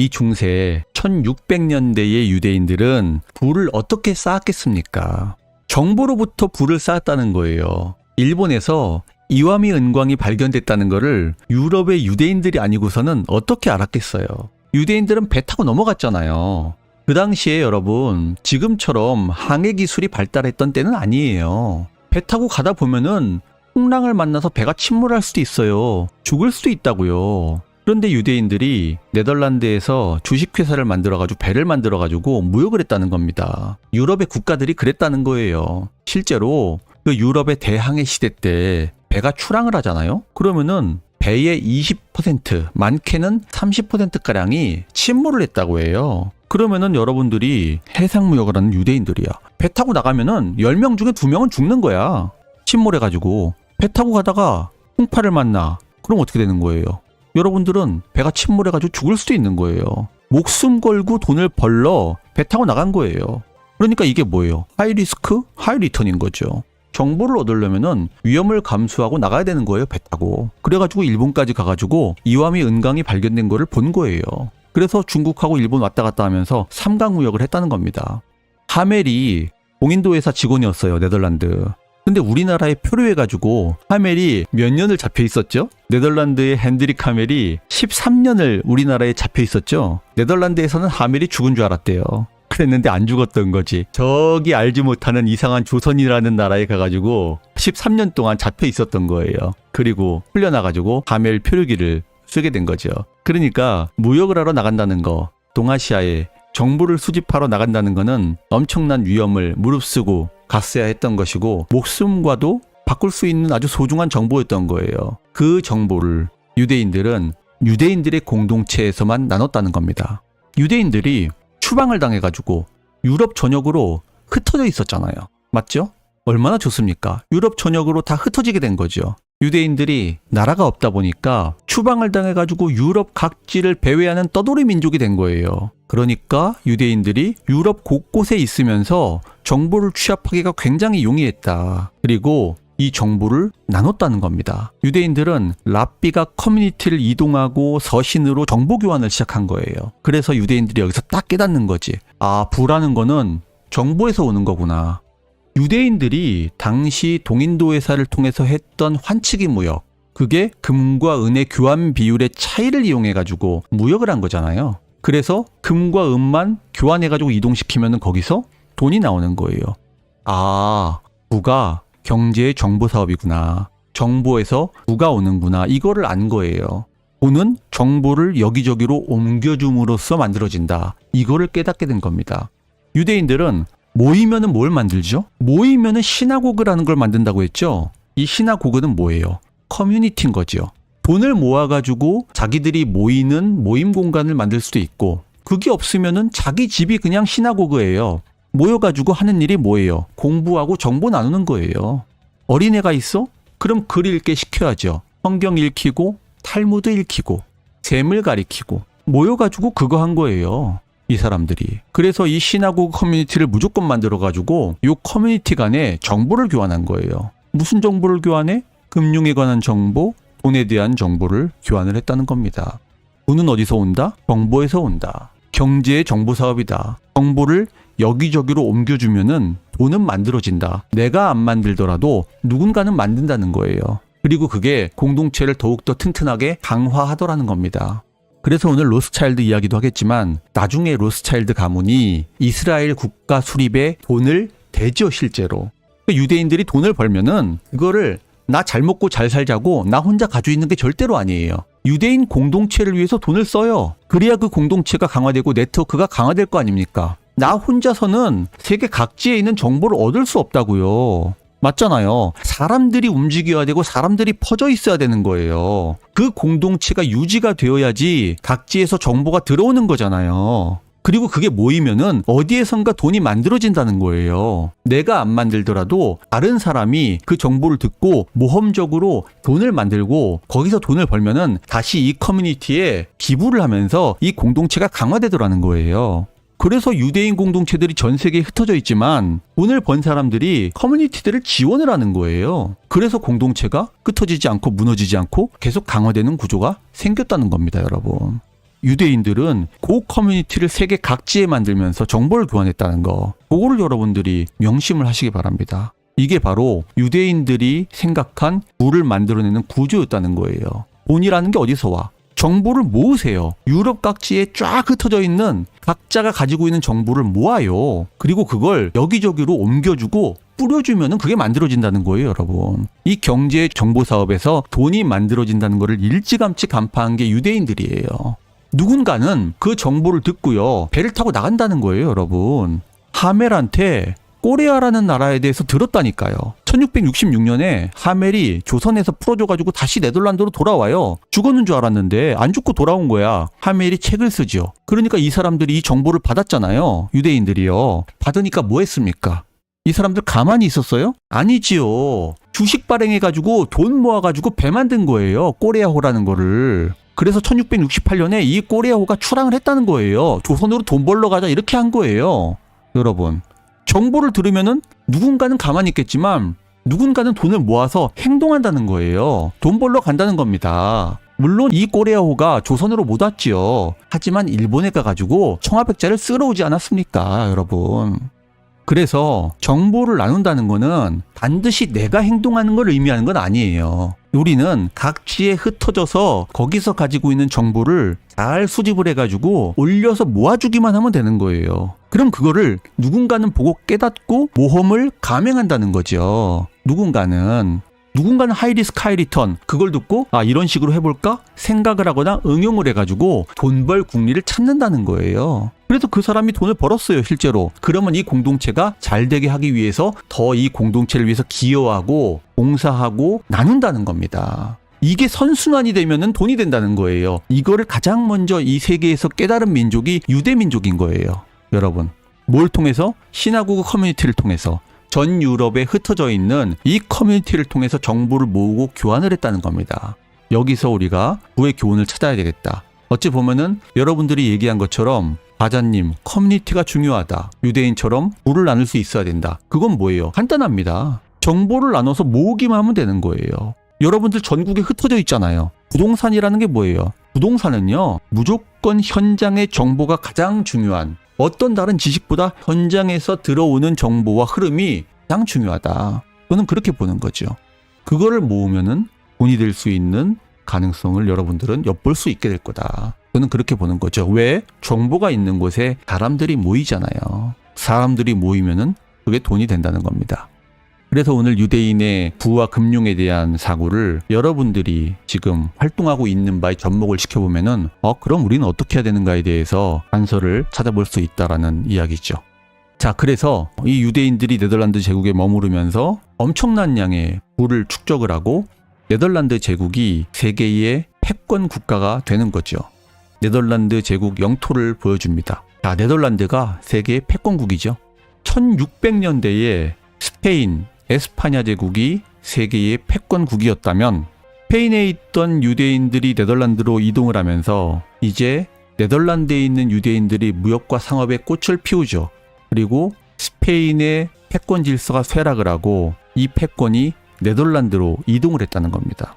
이 중세 1600년대의 유대인들은 부를 어떻게 쌓았겠습니까? 정보로부터 부를 쌓았다는 거예요. 일본에서 이와미 은광이 발견됐다는 것을 유럽의 유대인들이 아니고서는 어떻게 알았겠어요? 유대인들은 배 타고 넘어갔잖아요. 그 당시에 여러분, 지금처럼 항해 기술이 발달했던 때는 아니에요. 배 타고 가다 보면은 풍랑을 만나서 배가 침몰할 수도 있어요. 죽을 수도 있다고요. 그런데 유대인들이 네덜란드에서 주식회사를 만들어가지고 배를 만들어가지고 무역을 했다는 겁니다. 유럽의 국가들이 그랬다는 거예요. 실제로 그 유럽의 대항해 시대 때 배가 출항을 하잖아요? 그러면은 배의 20%, 많게는 30%가량이 침몰을 했다고 해요. 그러면은 여러분들이 해상무역을 하는 유대인들이야. 배 타고 나가면은 10명 중에 2명은 죽는 거야. 침몰해가지고. 배 타고 가다가 풍파를 만나. 그럼 어떻게 되는 거예요? 여러분들은 배가 침몰해가지고 죽을 수도 있는 거예요. 목숨 걸고 돈을 벌러 배 타고 나간 거예요. 그러니까 이게 뭐예요? 하이 리스크, 하이 리턴인 거죠. 정보를 얻으려면은 위험을 감수하고 나가야 되는 거예요, 배 타고. 그래가지고 일본까지 가가지고 이와미 은강이 발견된 거를 본 거예요. 그래서 중국하고 일본 왔다 갔다 하면서 삼강 무역을 했다는 겁니다. 하멜이 공인도 회사 직원이었어요, 네덜란드. 근데 우리나라에 표류해가지고 하멜이 몇 년을 잡혀 있었죠? 네덜란드의 핸드릭 하멜이 13년을 우리나라에 잡혀 있었죠? 네덜란드에서는 하멜이 죽은 줄 알았대요. 그랬는데 안 죽었던 거지. 저기 알지 못하는 이상한 조선이라는 나라에 가가지고 13년 동안 잡혀 있었던 거예요. 그리고 풀려나가지고 하멜 표류기를 쓰게 된 거죠. 그러니까 무역을 하러 나간다는 거, 동아시아에 정보를 수집하러 나간다는 거는 엄청난 위험을 무릅쓰고 갔어야 했던 것이고 목숨과도 바꿀 수 있는 아주 소중한 정보였던 거예요. 그 정보를 유대인들은 유대인들의 공동체에서만 나눴다는 겁니다. 유대인들이 추방을 당해가지고 유럽 전역으로 흩어져 있었잖아요. 맞죠? 얼마나 좋습니까? 유럽 전역으로 다 흩어지게 된 거죠. 유대인들이 나라가 없다 보니까 추방을 당해가지고 유럽 각지를 배회하는 떠돌이 민족이 된 거예요. 그러니까 유대인들이 유럽 곳곳에 있으면서 정보를 취합하기가 굉장히 용이했다. 그리고 이 정보를 나눴다는 겁니다. 유대인들은 랍비가 커뮤니티를 이동하고 서신으로 정보 교환을 시작한 거예요. 그래서 유대인들이 여기서 딱 깨닫는 거지. 아, 부라는 거는 정보에서 오는 거구나. 유대인들이 당시 동인도 회사를 통해서 했던 환치기 무역, 그게 금과 은의 교환 비율의 차이를 이용해 가지고 무역을 한 거잖아요. 그래서 금과 은만 교환해 가지고 이동시키면 거기서 돈이 나오는 거예요. 아, 부가 경제의 정보 사업이구나. 정보에서 부가 오는구나. 이거를 안 거예요. 돈은 정보를 여기저기로 옮겨줌으로써 만들어진다. 이거를 깨닫게 된 겁니다. 유대인들은 모이면은 뭘 만들죠? 모이면은 시나고그라는 걸 만든다고 했죠? 이 시나고그는 뭐예요? 커뮤니티인 거죠. 돈을 모아가지고 자기들이 모이는 모임 공간을 만들 수도 있고, 그게 없으면은 자기 집이 그냥 시나고그예요. 모여가지고 하는 일이 뭐예요? 공부하고 정보 나누는 거예요. 어린애가 있어? 그럼 글 읽게 시켜야죠. 성경 읽히고, 탈무드 읽히고, 셈을 가리키고, 모여가지고 그거 한 거예요. 이 사람들이. 그래서 이 시나고그 커뮤니티를 무조건 만들어가지고, 이 커뮤니티 간에 정보를 교환한 거예요. 무슨 정보를 교환해? 금융에 관한 정보, 돈에 대한 정보를 교환을 했다는 겁니다. 돈은 어디서 온다? 정보에서 온다. 경제의 정보 사업이다. 정보를 여기저기로 옮겨주면은 돈은 만들어진다. 내가 안 만들더라도 누군가는 만든다는 거예요. 그리고 그게 공동체를 더욱더 튼튼하게 강화하더라는 겁니다. 그래서 오늘 로스차일드 이야기도 하겠지만 나중에 로스차일드 가문이 이스라엘 국가 수립에 돈을 대죠 실제로. 그러니까 유대인들이 돈을 벌면은 그거를 나 잘 먹고 잘 살자고 나 혼자 가지고 있는 게 절대로 아니에요. 유대인 공동체를 위해서 돈을 써요. 그래야 그 공동체가 강화되고 네트워크가 강화될 거 아닙니까? 나 혼자서는 세계 각지에 있는 정보를 얻을 수 없다고요. 맞잖아요. 사람들이 움직여야 되고 사람들이 퍼져 있어야 되는 거예요. 그 공동체가 유지가 되어야지 각지에서 정보가 들어오는 거잖아요. 그리고 그게 모이면은 어디에선가 돈이 만들어진다는 거예요. 내가 안 만들더라도 다른 사람이 그 정보를 듣고 모험적으로 돈을 만들고 거기서 돈을 벌면은 다시 이 커뮤니티에 기부를 하면서 이 공동체가 강화되더라는 거예요. 그래서 유대인 공동체들이 전 세계에 흩어져 있지만 돈을 번 사람들이 커뮤니티들을 지원을 하는 거예요. 그래서 공동체가 흩어지지 않고 무너지지 않고 계속 강화되는 구조가 생겼다는 겁니다, 여러분. 유대인들은 그 커뮤니티를 세계 각지에 만들면서 정보를 교환했다는 거. 그거를 여러분들이 명심을 하시기 바랍니다. 이게 바로 유대인들이 생각한 부를 만들어내는 구조였다는 거예요. 돈이라는 게 어디서 와? 정보를 모으세요. 유럽 각지에 쫙 흩어져 있는 각자가 가지고 있는 정보를 모아요. 그리고 그걸 여기저기로 옮겨주고 뿌려주면은 그게 만들어진다는 거예요, 여러분. 이 경제 정보 사업에서 돈이 만들어진다는 거를 일찌감치 간파한 게 유대인들이에요. 누군가는 그 정보를 듣고요. 배를 타고 나간다는 거예요, 여러분. 하멜한테 꼬레아라는 나라에 대해서 들었다니까요. 1666년에 하멜이 조선에서 풀어줘가지고 다시 네덜란드로 돌아와요. 죽었는 줄 알았는데 안 죽고 돌아온 거야. 하멜이 책을 쓰죠. 그러니까 이 사람들이 이 정보를 받았잖아요. 유대인들이요. 받으니까 뭐 했습니까? 이 사람들 가만히 있었어요? 아니지요. 주식 발행해가지고 돈 모아가지고 배 만든 거예요. 꼬레아호라는 거를. 그래서 1668년에 이 꼬레아호가 출항을 했다는 거예요. 조선으로 돈 벌러 가자 이렇게 한 거예요. 여러분. 정보를 들으면은 누군가는 가만히 있겠지만 누군가는 돈을 모아서 행동한다는 거예요. 돈 벌러 간다는 겁니다. 물론 이 꼬레아호가 조선으로 못 왔지요. 하지만 일본에 가가지고 청아백자를 쓰러 오지 않았습니까, 여러분? 그래서 정보를 나눈다는 거는 반드시 내가 행동하는 걸 의미하는 건 아니에요. 우리는 각지에 흩어져서 거기서 가지고 있는 정보를 잘 수집을 해가지고 올려서 모아주기만 하면 되는 거예요. 그럼 그거를 누군가는 보고 깨닫고 모험을 감행한다는 거죠. 누군가는 누군가는 하이리스크 하이리턴 그걸 듣고 아 이런 식으로 해볼까 생각을 하거나 응용을 해가지고 돈벌 국리를 찾는다는 거예요. 그래서 그 사람이 돈을 벌었어요 실제로. 그러면 이 공동체가 잘 되게 하기 위해서 더 이 공동체를 위해서 기여하고 봉사하고 나눈다는 겁니다. 이게 선순환이 되면은 돈이 된다는 거예요. 이거를 가장 먼저 이 세계에서 깨달은 민족이 유대 민족인 거예요. 여러분. 뭘 통해서? 신화국어 커뮤니티를 통해서 전 유럽에 흩어져 있는 이 커뮤니티를 통해서 정보를 모으고 교환을 했다는 겁니다. 여기서 우리가 부의 교훈을 찾아야 되겠다. 어찌 보면은 여러분들이 얘기한 것처럼 바자님 커뮤니티가 중요하다. 유대인처럼 부를 나눌 수 있어야 된다. 그건 뭐예요? 간단합니다. 정보를 나눠서 모으기만 하면 되는 거예요. 여러분들 전국에 흩어져 있잖아요. 부동산이라는 게 뭐예요? 부동산은요, 무조건 현장의 정보가 가장 중요한 어떤 다른 지식보다 현장에서 들어오는 정보와 흐름이 가장 중요하다. 저는 그렇게 보는 거죠. 그거를 모으면은 돈이 될 수 있는 가능성을 여러분들은 엿볼 수 있게 될 거다. 저는 그렇게 보는 거죠. 왜? 정보가 있는 곳에 사람들이 모이잖아요. 사람들이 모이면은 그게 돈이 된다는 겁니다. 그래서 오늘 유대인의 부와 금융에 대한 사고를 여러분들이 지금 활동하고 있는 바에 접목을 시켜보면은 어 그럼 우리는 어떻게 해야 되는가에 대해서 안서를 찾아볼 수 있다라는 이야기죠. 자 그래서 이 유대인들이 네덜란드 제국에 머무르면서 엄청난 양의 부를 축적을 하고 네덜란드 제국이 세계의 패권 국가가 되는 거죠. 네덜란드 제국 영토를 보여줍니다. 자 네덜란드가 세계의 패권국이죠. 1600년대에 스페인, 에스파냐 제국이 세계의 패권국이었다면 스페인에 있던 유대인들이 네덜란드로 이동을 하면서 이제 네덜란드에 있는 유대인들이 무역과 상업에 꽃을 피우죠. 그리고 스페인의 패권 질서가 쇠락을 하고 이 패권이 네덜란드로 이동을 했다는 겁니다.